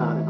ต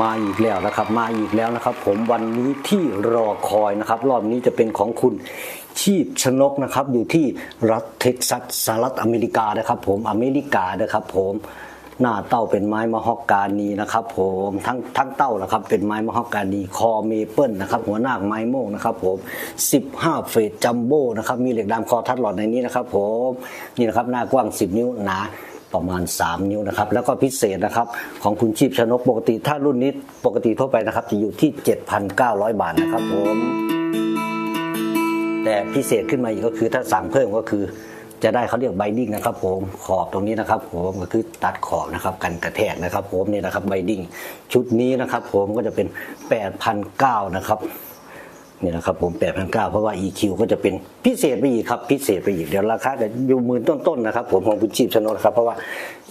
มาอีกแล้วนะครับ มาอีกแล้วนะครับ ผมวันนี้ที่รอคอยนะครับ รอบนี้จะเป็นของคุณชีพชนกนะครับอยู่ที่รัฐเท็กซัสสหรัฐอเมริกานะครับ ผมอเมริกานะครับผมหน้าเต้าเป็นไม้มะฮอกกานีนะครับผมทั้งทั้งเต้านะครับเป็นไม้มะฮอกกานีคอเมเปิลนะครับหัวหน้าไม้โม่งนะครับผม 15 เฟสจัมโบ้นะครับมีเหล็กดามคอทัดหลอดในนี้นะครับ ผมนี่นะครับหน้ากว้าง 10 นิ้วหนา ประมาณ 3 นิ้วนะครับ แล้วก็พิเศษนะครับของคุณชีพชนกปกติ ถ้ารุ่นนี้ปกติทั่วไปนะครับ จะอยู่ที่ 7,900 บาทนะครับผมแต่พิเศษขึ้นมาอีกก็คือถ้าสั่งเพิ่มก็คือ จะได้เขาเรียกไบดิ้งนะครับผมขอบตรงนี้นะครับผมก็คือตัดขอบนะครับกันกระแทกนะครับผมนี่นะครับไบดิ้งชุดนี้นะครับผมก็จะเป็น 8,900นะครับ นี่นะครับผม8,900 เพราะว่า EQ ก็จะเป็นพิเศษไปอีกครับ พิเศษไปอีก เดี๋ยวราคาจะอยู่หมื่นต้นๆนะครับผมของคุณชีพชนนครับ เพราะว่า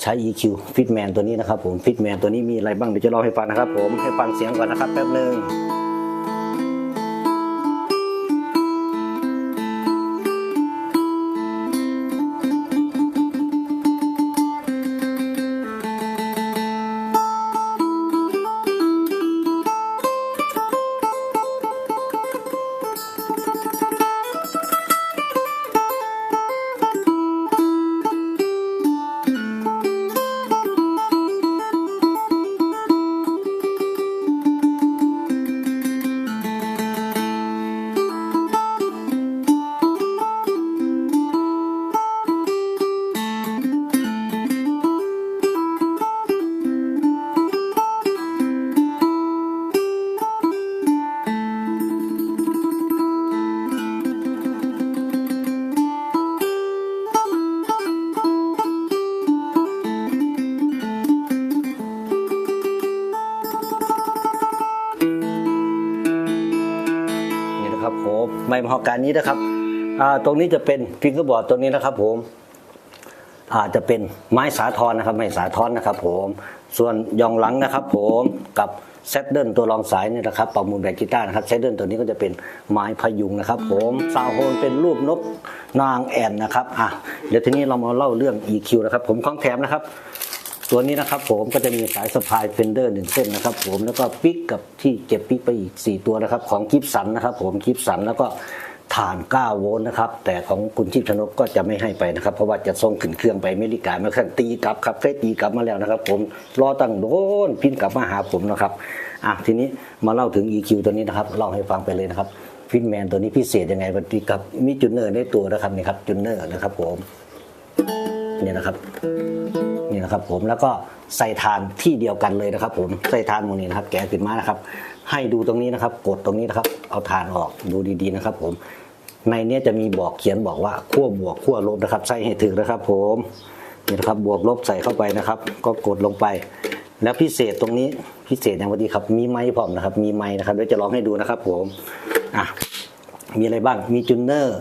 ใช้ EQ Fitman ตัวนี้นะครับผม Fitman ตัวนี้มีอะไรบ้างเดี๋ยวจะเล่าให้ฟังนะครับผมให้ฟังเสียงก่อนนะครับแป๊บหนึง มไม้มหอการนี้นะครับตรงนี้จะเป็นฟิงเกอร์บอร์ดตัวนี้นะครับผมอาจจะเป็นไม้สาทรนะครับไม้สาทรนะครับ ผมส่วนยองหลังนะครับ ผมกับเซตเดิลตัวรองสายนี่นะครับประมูลแบกกีตาร์นะครับเซตเดิลตัวนี้ก็จะเป็นไม้พยุงนะครับ ผมซาวโฮนเป็นรูปนกนางแอ่นนะครับอะเดี๋ยวทีนี้เรามาเล่าเรื่อง EQ นะครับ ผมของแถมนะครับ ตัวนี้นะครับผมก็จะมีสายสะพายเฟนเดอร์หนึ่งเส้นนะครับผมแล้วก็ปิกกับที่เก็บปิกไปอีก 4 ตัวนะครับ ของกิฟสันนะครับผมกิฟสันแล้วก็ฐาน 9 โวลต์นะครับ แต่ของคุณชิพชนกก็จะไม่ให้ไปนะครับ เพราะว่าจะส่งขึ้นเครื่องไปอเมริกามาเครื่องตีกลับครับเคยตีกลับมาแล้วนะครับ ผมรอตั้งโดนพินกลับมาหาผมนะครับอะทีนี้มาเล่าถึง EQ ตัวนี้นะครับเล่าให้ฟังไปเลยนะครับฟินแมนตัวนี้พิเศษยังไงวันนี้ครับมีจุนเนอร์ในตัวนะครับนี่ครับจุนเนอร์นะครับผม เนี่ยนะครับนี่นะครับผมแล้วก็ใส่ทานที่เดียวกันเลยนะครับ ผมใส่ทานหมดนี้นะครับ แกะขึ้นมานะครับ ให้ดูตรงนี้นะครับ กดตรงนี้นะครับ เอาทานออกดูดีๆนะครับ ผมในเนี้ยจะมีบอกเขียนบอกว่าขั้วบวกขั้วลบนะครับ ใส่ให้ถึงนะครับ ผมนี่นะครับบวกลบใส่เข้าไปนะครับ ก็กดลงไป แล้วพิเศษตรงนี้พิเศษอย่างวันนี้ครับ มีไม้พร้อมนะครับ มีไม้นะครับเดี๋ยวจะลองให้ดูนะครับ ผมอะมีอะไรบ้างมีจูนเนอร์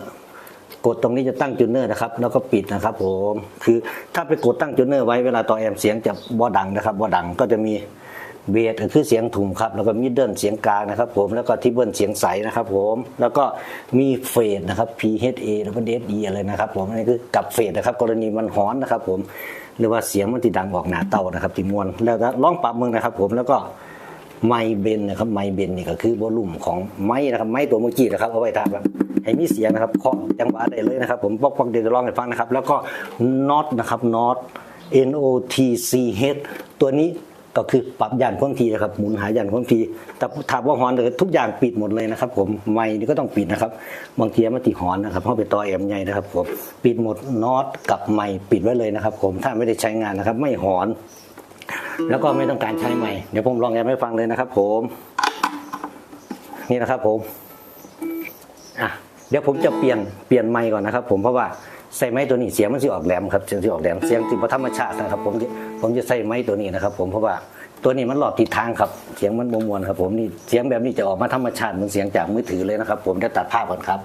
กดตรงนี้จะตั้งจูเนอร์นะครับ แล้วก็ปิดนะครับผมคือถ้าไปกดตั้งจูเนอร์ไว้เวลาต่อแอมเสียงจะบ่ดังนะครับบ่ดังก็จะมีเบสคือเสียงถุ่มครับแล้วก็มิดเดิลเสียงกลางนะครับ ผมแล้วก็ทิเบิลเสียงใสนะครับ ผมแล้วก็มีเฟดนะครับ PHA แล้วก็ DSE อะไรนะครับ ผมอันนี้คือกับเฟดนะครับ กรณีมันฮ้อนนะครับ ผมหรือว่าเสียงมันที่ดังออกหนาเตานะครับที่มวนแล้วก็ลองปรับมึงนะครับ ผมแล้วก็ไมเบนนะครับไมเบนนี่ก็คือวอลลุ่มของไม้นะครับไม้ตัวเมื่อกี้นะครับเอาไว้ทำแบบ ให้มีเสียงนะครับเคาะจังหวะได้เลยนะครับ ผมบอกบอกเดี๋ยวจะลองให้ฟังนะครับ แล้วก็น็อตนะครับน็อต N O T C H ตัวนี้ก็คือปรับยานความถี่นะครับหมุนหายานความถี่แต่ถามว่าฮอนเลยทุกอย่างปิดหมดเลยนะครับ ผมไม้นี่ก็ต้องปิดนะครับบางทีมันติฮอนนะครับเพราะเป็นตัวแอมใหญ่นะครับผมปิดหมดน็อตกับไม้ปิดไว้เลยนะครับ ผมถ้าไม่ได้ใช้งานนะครับ ไม่หอน แล้วก็ไม่ต้องการใช้ใหม่เดี๋ยวผมลองแอมให้ฟังเลยนะครับ ผม นี่นะครับผมอะ เดี๋ยวผมจะเปลี่ยนเปลี่ยนไมค์ก่อนนะครับ ผมเพราะว่าใส่ไม้ตัวนี้เสียงมันสิออกแหลมครับเสียงสิออกแหลมเสียงติดธรรมชาตินะครับ ผมผมจะใส่ไม้ตัวนี้นะครับ ผมเพราะว่าตัวนี้มันหลอดทิศทางครับ เสียงมันบมวนครับ ผมนี่เสียงแบบนี้จะออกมาธรรมชาติเหมือนเสียงจากมือถือเลยนะครับ ผมเดี๋ยวตัดภาพก่อนครับ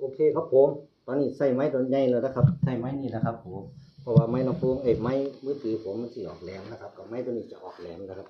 โอเคครับผม ตอนนี้ใส่ไม้ตัวใหญ่แล้วนะครับใส่ไม้นี่นะครับ ผมเพราะว่าไม้ลำโพงเอ้ไม้มือถือผมมันสิออกแหลมนะครับกับไม้ตัวนี้จะออกแหลมนะครับ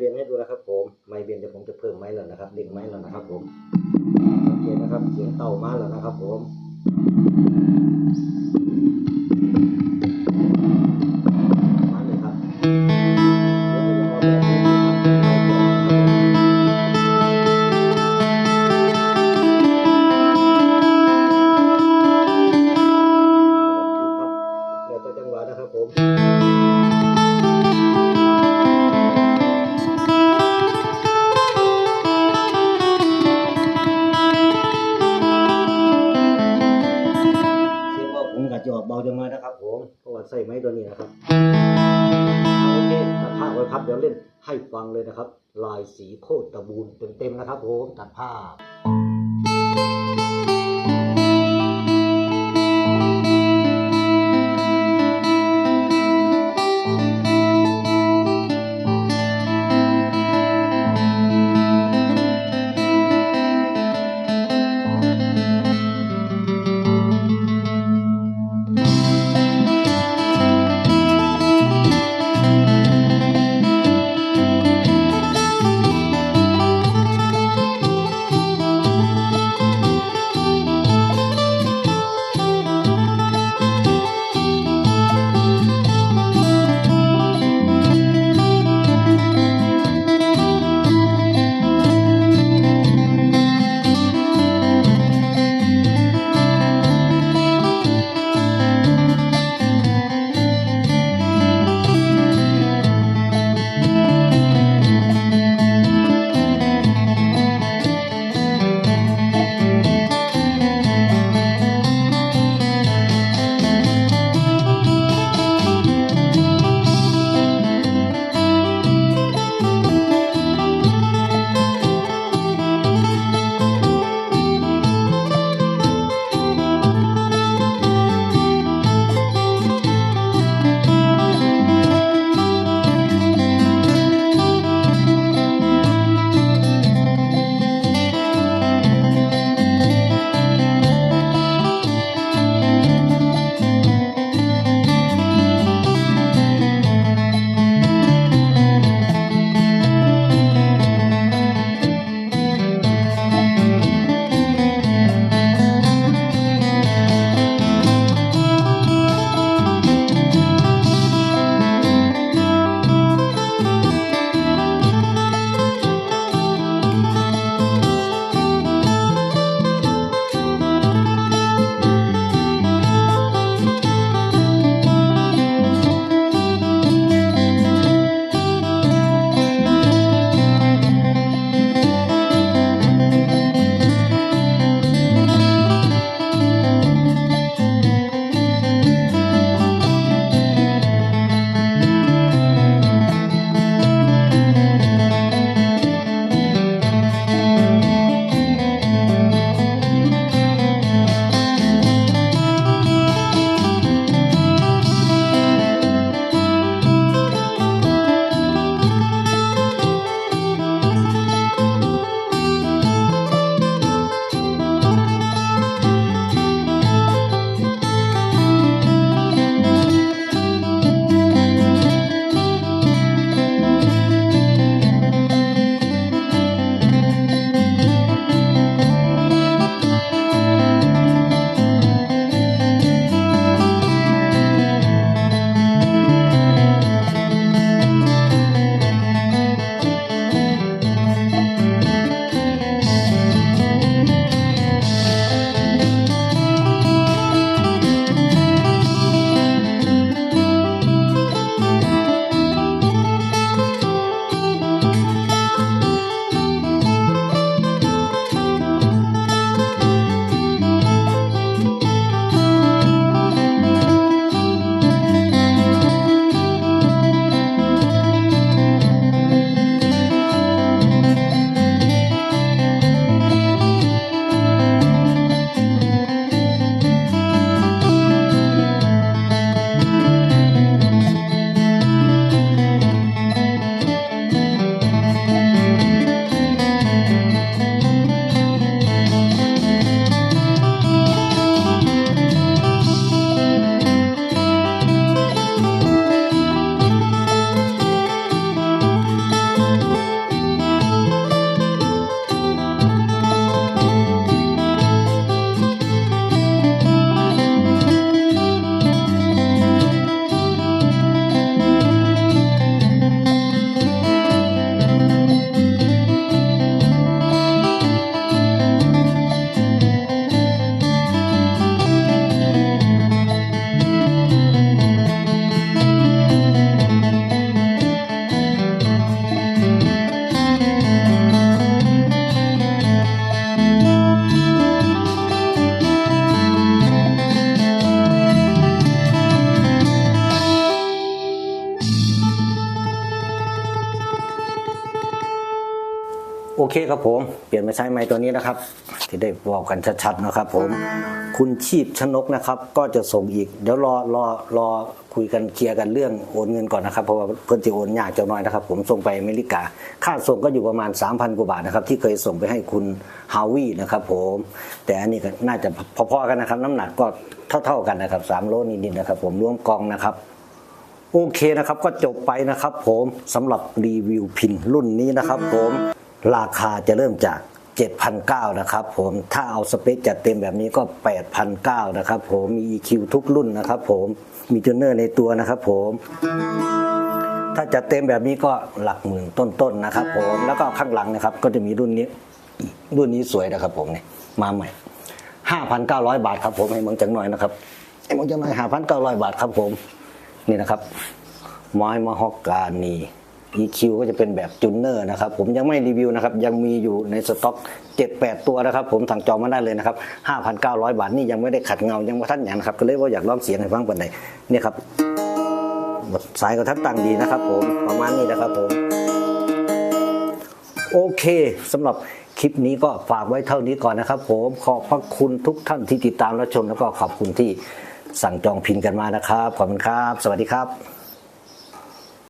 เบนให้ดูนะครับ ผมไม่เบนเดี๋ยวผมจะเพิ่มไม้แล้วนะครับเด็กไม้แล้วนะครับ ผมโอเคนะครับเสียงเต่ามาแล้วนะครับ ผม ฟังเลยนะครับ ลายสีโคตรตะบูนเต็มๆนะครับผมตัดภาพ โอเคครับผมเปลี่ยนมาใช้ไม้ตัวนี้นะครับ ที่ได้บอกกันชัดๆนะครับ ผม คุณชีพชนกนะครับ ก็จะส่งอีก เดี๋ยวรอรอรอคุยกันเคลียร์กันเรื่องโอนเงินก่อนนะครับเพราะว่าเพื่อนจะโอนยากจะน้อยนะครับ ผมส่งไปอเมริกา ค่าส่งก็อยู่ประมาณ 3,000กว่าบาทนะครับ ที่เคยส่งไปให้คุณฮาวีนะครับผม แต่อันนี้ก็น่าจะพอๆกันนะครับ น้ำหนักก็เท่าๆกันนะครับ3โลนิดๆนะครับ ผมรวมกองนะครับโอเคนะครับก็จบไปนะครับ ผมสำหรับรีวิวพินรุ่นนี้นะครับ ผม ราคาจะเริ่มจาก 7,900นะครับผมถ้าเอาสเปคจัดเต็มแบบนี้ก็ 8,900นะครับผมมี EQ ทุกรุ่นนะครับผมมีจูเนอร์ในตัวนะครับผมถ้าจัดเต็มแบบนี้ก็หลักหมื่นต้นๆนะครับผมแล้วก็ข้างหลังนะครับก็จะมีรุ่นนี้รุ่นนี้สวยนะครับผมเนี่ยมาใหม่ 5,900 บาทครับผมให้เมืองจังหน่อยนะครับให้เมืองจังหน่อย5,900 บาทครับผมนี่นะครับไม้มะฮอกกานี EQ ก็จะเป็นแบบจูเนอร์นะครับผมยังไม่รีวิวนะครับยังมีอยู่ในสต็อก 7-8 ตัวนะครับผมสั่งจองมาได้เลยนะครับ 5,900 บาทนี่ยังไม่ได้ขัดเงายังไม่ทันอย่างนะครับก็เลยว่าอยากลองเสียงให้ฟังปันใดเนี่ยครับสายกระทัดตังดีนะครับผมประมาณนี้นะครับผมโอเคสำหรับคลิปนี้ก็ฝากไว้เท่านี้ก่อนนะครับ ผมขอบพระคุณทุกท่านที่ติดตามและชม แล้วก็ขอบคุณที่สั่งจองพินกันมานะครับขอบคุณครับ สวัสดีครับ